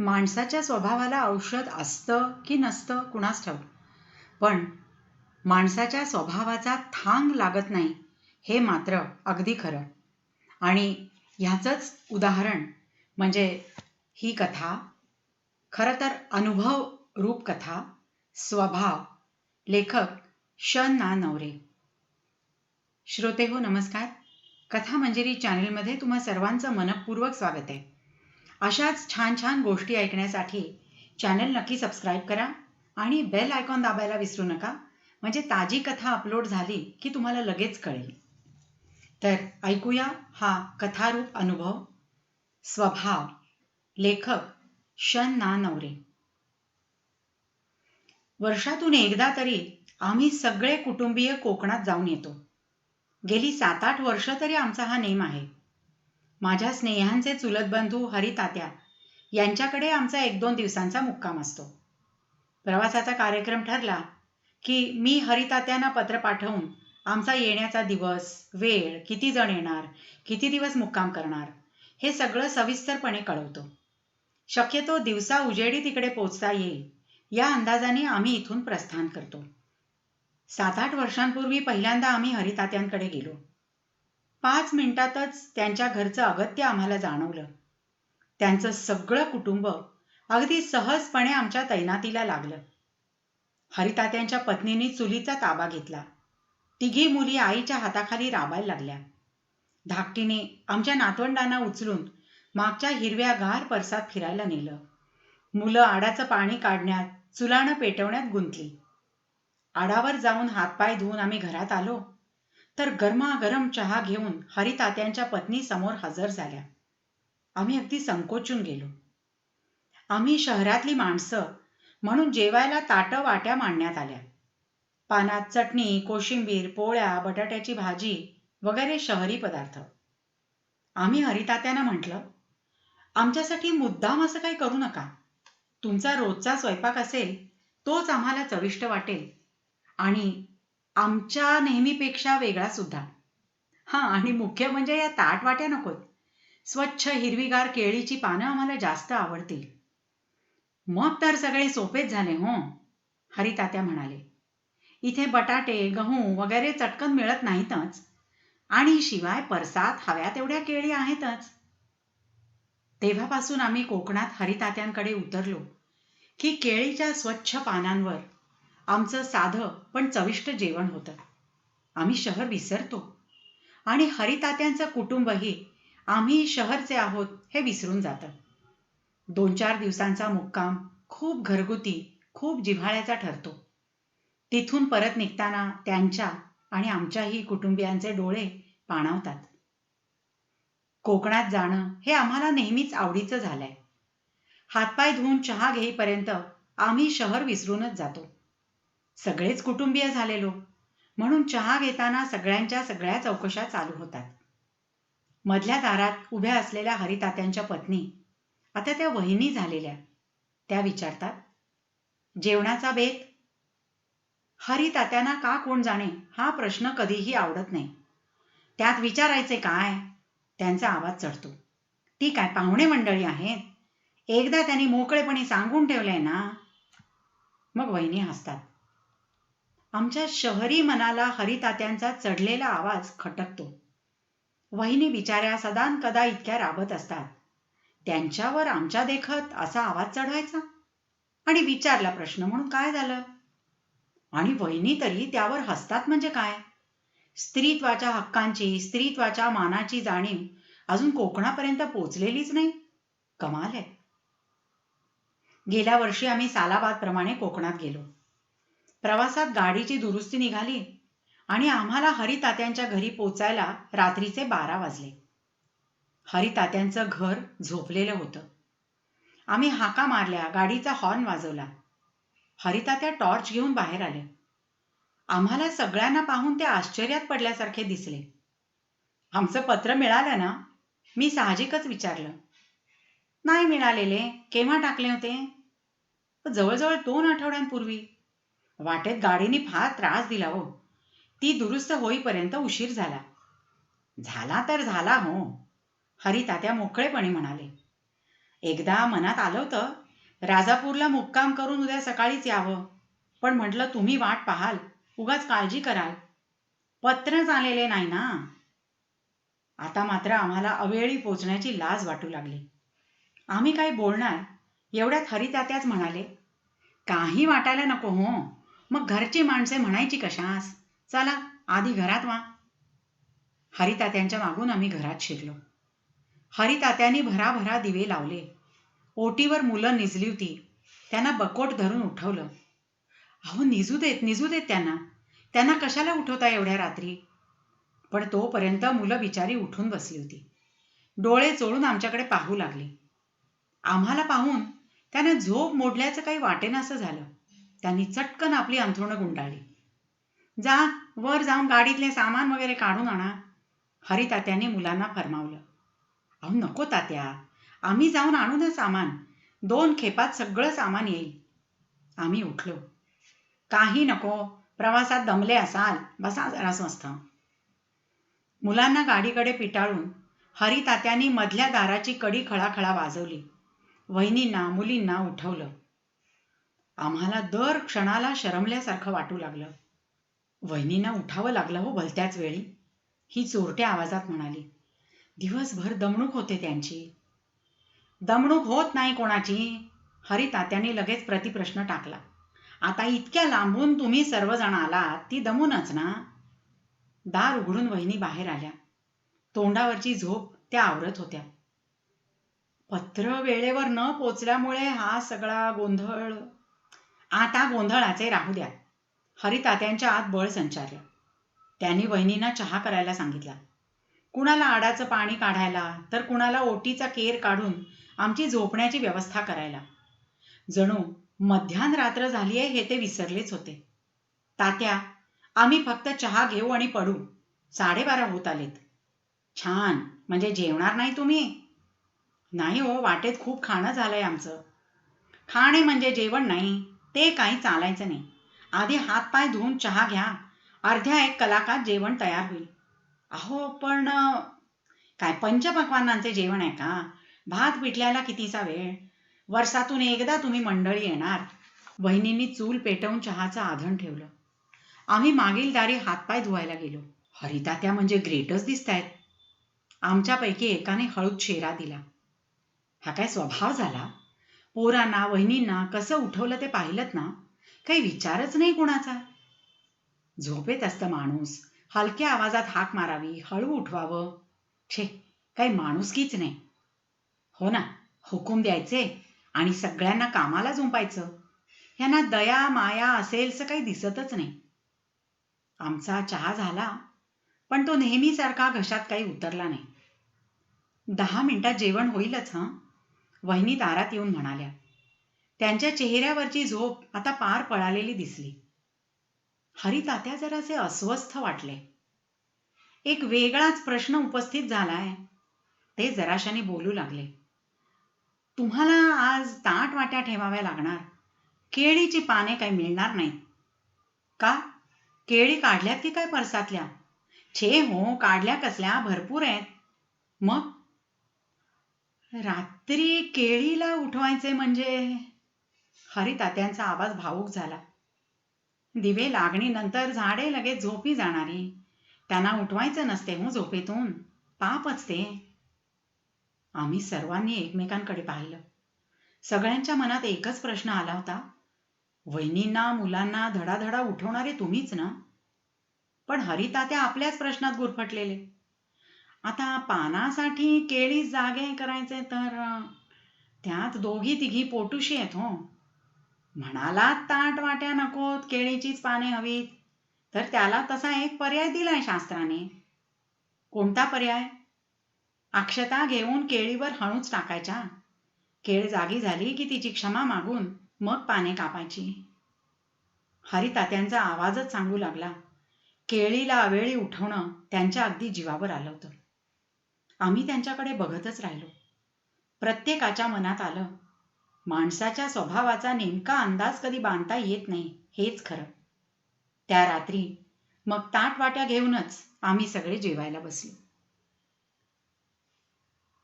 माणसाच्या स्वभावाला औषध असतं की नसतं कुणास ठाऊक. पण माणसाच्या स्वभावाचा थांग लागत नाही हे मात्र अगदी खरं. आणि ह्याचंच उदाहरण म्हणजे ही कथा खरं तर अनुभव रूप कथा स्वभाव लेखक शन ना नवरे. श्रोते हो नमस्कार. कथा मंजिरी चॅनेलमध्ये तुम्हा सर्वांचं मनपूर्वक स्वागत आहे. अशाच छान छान गोष्टी ऐकण्यासाठी चॅनल नक्की सबस्क्राईब करा आणि बेल आयकॉन दाबायला विसरू नका. म्हणजे ताजी कथा अपलोड झाली की तुम्हाला लगेच कळेल. तर ऐकूया हा कथारूप अनुभव. स्वभाव. लेखक. शन ना नवरे. वर्षातून एकदा तरी आम्ही सगळे कुटुंबीय कोकणात जाऊन येतो. गेली सात आठ वर्ष तरी आमचा हा नेम आहे. माझ्या स्नेहांचे चुलत बंधू हरितात्या यांच्याकडे आमचा एक दोन दिवसांचा मुक्काम असतो. प्रवासाचा कार्यक्रम ठरला की मी हरितात्यांना पत्र पाठवून आमचा येण्याचा दिवस वेळ किती जण येणार किती दिवस मुक्काम करणार हे सगळं सविस्तरपणे कळवतो. शक्यतो दिवसा उजेडी तिकडे पोचता येईल या अंदाजाने आम्ही इथून प्रस्थान करतो. सात आठ वर्षांपूर्वी पहिल्यांदा आम्ही हरितात्यांकडे गेलो. पाच मिनिटातच त्यांच्या घरचं अगत्य आम्हाला जाणवलं. त्यांचं सगळं कुटुंब अगदी सहजपणे आमच्या तैनातीला लागलं. हरितात्यांच्या पत्नीने चुलीचा ताबा घेतला. तिघी मुली आईच्या हाताखाली राबायला लागल्या. धाकटीने आमच्या नातवंडांना उचलून मागच्या हिरव्या गार परसात फिरायला नेलं. मुलं आडाचं पाणी काढण्यात चुलानं पेटवण्यात गुंतली. आडावर जाऊन हातपाय धुवून आम्ही घरात आलो. तर गरमागरम चहा घेऊन हरितात्यांच्या पत्नी समोर हजर झाल्या. आम्ही अगदी संकोचून गेलो. आम्ही शहरातली माणसं म्हणून जेवायला ताटं वाट्या मांडण्यात आल्या. पानात चटणी कोशिंबीर पोळ्या बटाट्याची भाजी वगैरे शहरी पदार्थ. आम्ही हरितात्यांना म्हटलं आमच्यासाठी मुद्दाम असं काही करू नका. तुमचा रोजचा स्वयंपाक असेल तोच आम्हाला चविष्ट वाटेल आणि आमच्या नेहमीपेक्षा वेगळा सुद्धा. हा आणि मुख्य म्हणजे या ताटवाट्या नकोत. स्वच्छ हिरवीगार केळीची पानं आम्हाला जास्त आवडतील. मग तर सगळे सोपेच झाले हो हरितात्या म्हणाले. इथे बटाटे गहू वगैरे चटकन मिळत नाहीतच. आणि शिवाय परसात हव्या तेवढ्या केळी आहेतच. तेव्हापासून आम्ही कोकणात हरितात्यांकडे उतरलो की केळीच्या स्वच्छ पानांवर आमचं साधं पण चविष्ट जेवण होतं. आम्ही शहर विसरतो. आणि हरितात्यांचं कुटुंबही आम्ही शहरचे आहोत हे विसरून जातं. दोन चार दिवसांचा मुक्काम खूप घरगुती खूप जिव्हाळ्याचा ठरतो. तिथून परत निघताना त्यांच्या आणि आमच्याही कुटुंबियांचे डोळे पाणावतात. कोकणात जाणं हे आम्हाला नेहमीच आवडीचं झालंय. हातपाय धुवून चहा घेईपर्यंत आम्ही शहर विसरूनच जातो. सगळेच कुटुंबीय झालेलो. म्हणून चहा घेताना सगळ्यांच्या सगळ्या चौकशा चालू होतात. मधल्या दारात उभ्या असलेल्या हरितात्यांच्या पत्नी आता त्या वहिनी झालेल्या. त्या विचारतात जेवणाचा बेत हरितात्यांना का कोण जाणे? हा प्रश्न कधीही आवडत नाही. त्यात विचारायचे काय? त्यांचा आवाज चढतो. ती काय पाहुणे मंडळी आहेत? एकदा त्यांनी मोकळेपणे सांगून ठेवलंय ना? मग वहिनी हसतात. आमच्या शहरी मनाला हरितात्यांचा चढलेला आवाज खटकतो. वहिनी बिचाऱ्या सदान कदा इतक्या राबत असतात. त्यांच्यावर आमच्या देखत असा आवाज चढवायचा? आणि विचारला प्रश्न म्हणून काय झालं? आणि वहिनी तरी त्यावर हसतात म्हणजे काय? स्त्रीत्वाच्या हक्कांची स्त्रीत्वाच्या मानाची जाणीव अजून कोकणापर्यंत पोचलेलीच नाही. कमाल आहे. गेल्या वर्षी आम्ही सालाबाद प्रमाणे कोकणात गेलो. प्रवासात गाडीची दुरुस्ती निघाली आणि आम्हाला हरितात्यांच्या घरी पोचायला रात्रीचे बारा वाजले. हरितात्यांचं घर झोपलेलं होतं. आम्ही हाका मारल्या गाडीचा हॉर्न वाजवला. हरितात्या टॉर्च घेऊन बाहेर आले आम्हाला सगळ्यांना पाहून ते आश्चर्यात पडल्यासारखे दिसले. आमचं पत्र मिळालं ना? मी साहजिकच विचारलं. नाही मिळालेले केव्हा टाकले होते? जवळजवळ दोन आठवड्यांपूर्वी. वाटेत गाडीने फार त्रास दिला हो. ती दुरुस्त होईपर्यंत उशीर झाला. झाला तर झाला हो हरितात्या मोकळेपणे म्हणाले. एकदा मनात आलं होतं राजापूरला मुक्काम करून उद्या सकाळीच यावं. पण म्हटलं तुम्ही वाट पाहाल उगाच काळजी कराल. पत्रच आलेले नाही ना. आता मात्र आम्हाला अवेळी पोचण्याची लाज वाटू लागली. आम्ही काही बोलणार? एवढ्यात हरितात्याच म्हणाले. काही वाटायला नको हो. मग घरची माणसे म्हणायची कशास? चला आधी घरात वा. हरितात्यांच्या मागून आम्ही घरात शिरलो. हरितात्यांनी भराभरा दिवे लावले. ओटीवर मुलं निजली होती. त्यांना बकोट धरून उठवलं. अहो निजू देत निजू देत त्यांना. त्यांना कशाला उठवता एवढ्या रात्री? पण तोपर्यंत मुलं बिचारी उठून बसली होती. डोळे चोळून आमच्याकडे पाहू लागली. आम्हाला पाहून त्यानं झोप मोडल्याचं काही वाटेनासं झालं. त्यांनी चटकन आपली अंथरुणं गुंडाळली. जा वर जाऊन गाडीतले सामान वगैरे काढून आणा. हरितात्याने मुलांना फरमावलं. अहो नको तात्या. आम्ही जाऊन आणू ना सामान. दोन खेपात सगळं सामान येईल. आम्ही उठलो. काही नको. प्रवासात दमले असाल. बसा जरा स्वस्त. मुलांना गाडीकडे पिटाळून हरितात्यांनी मधल्या दाराची कडी खळाखळा वाजवली. वहिनींना मुलींना उठवलं. आम्हाला दर क्षणाला शरमल्यासारखं वाटू लागलं. वहिनींना उठावं लागलं हो भलत्याच वेळी. ही चोरट्या आवाजात म्हणाली दिवसभर दमणूक होते त्यांची. दमणूक होत नाही कोणाची. हरितात्याने लगेच प्रतिप्रश्न टाकला. आता इतक्या लांबून तुम्ही सर्वजण आलात ती दमूनच ना? दार उघडून वहिनी बाहेर आल्या. तोंडावरची झोप त्या आवरत होत्या. पत्र वेळेवर न पोचल्यामुळे हा सगळा गोंधळ आता गोंधळाचे राहू द्या. हरितात्यांच्या आत बळ संचारलं. त्यांनी वहिनींना चहा करायला सांगितला. कुणाला आडाचं पाणी काढायला तर कुणाला ओटीचा केर काढून आमची झोपण्याची व्यवस्था करायला. जणू मध्यान रात्र झाली आहे हे ते विसरलेच होते. तात्या आम्ही फक्त चहा घेऊ आणि पडू. साडेबारा होत आलेत. छान म्हणजे जेवणार नाही तुम्ही? नाही हो वाटेत खूप खाणं झालंय आमचं. खाणे म्हणजे जेवण नाही. ते काही चालायचं नाही. आधी हातपाय धुवून चहा घ्या. अर्ध्या एक कलाकात जेवण तयार होईल. अहो पण काय पंचपक्वानांचे जेवण आहे का? भात पिटल्याला कितीचा वेळ? वर्षातून एकदा तुम्ही मंडळी येणार. वहिनींनी चूल पेटवून चहाचं आधण ठेवलं. आम्ही मागील दारी हातपाय धुवायला गेलो. हरितात्या म्हणजे ग्रेटच दिसतायत. आमच्यापैकी एकाने हळूद शेरा दिला. हा काय स्वभाव झाला? पोरांना वहिनींना कसं उठवलं ते पाहिलं ना काही विचारच नाही कुणाचा. झोपेत असतं माणूस. हलक्या आवाजात हाक मारावी हळू उठवावं. छे काही माणूसकीच नाही. हो ना हुकूम द्यायचे आणि सगळ्यांना कामाला झोपायचं. यांना दया माया असेलचं काही दिसतच नाही. आमचा चहा झाला पण तो नेहमीसारखा घशात काही उतरला नाही. दहा मिनिटात जेवण होईलच हं? वहिनी दारात येऊन म्हणाल्या त्यांच्या चेहऱ्यावरची झोप आता पार पळालेली दिसली. हरितात्या जरासे अस्वस्थ वाटले. एक वेगळाच प्रश्न उपस्थित झालाय. ते जराशाने बोलू लागले तुम्हाला आज ताट वाट्या ठेवाव्या लागणार. केळीची पाने काही मिळणार नाही का? केळी काढल्यात की काय परसातल्या? छे हो काढल्या कसल्या? भरपूर आहेत. मग? रात्री केळीला उठवायचे म्हणजे? हरितात्यांचा आवाज भावूक झाला. दिवे लागणीनंतर झाडे लगेच झोपी जाणारी. त्यांना उठवायचं नसते हो झोपेतून. पापच ते आम्ही सर्वांनी एकमेकांकडे पाहिलं. सगळ्यांच्या मनात एकच प्रश्न आला होता. वहिनींना मुलांना धडाधडा उठवणारे तुम्हीच ना? पण हरितात्या आपल्याच प्रश्नात गुरफटलेले. आता पानासाठी केळी जागे करायचे तर त्यात दोघी तिघी पोटुशी आहेत हो. म्हणाला ताट वाट्या नकोत केळीचीच पाने हवीत. तर त्याला तसा एक पर्याय दिलाय शास्त्राने. कोणता पर्याय? अक्षता घेऊन केळीवर हणूच टाकायच्या. केळ जागी झाली की तिची क्षमा मागून मग पाने कापायची. हरितात्यांचा आवाजच सांगू लागला. केळीला वेळी उठवणं त्यांच्या अगदी जीवावर आलं होतं. आम्ही त्यांच्याकडे बघतच राहिलो. प्रत्येकाच्या मनात आलं माणसाच्या स्वभावाचा नेमका अंदाज कधी बांधता येत नाही हेच खरं. त्या रात्री मग ताट वाट्या घेऊनच आम्ही सगळे जेवायला बसलो.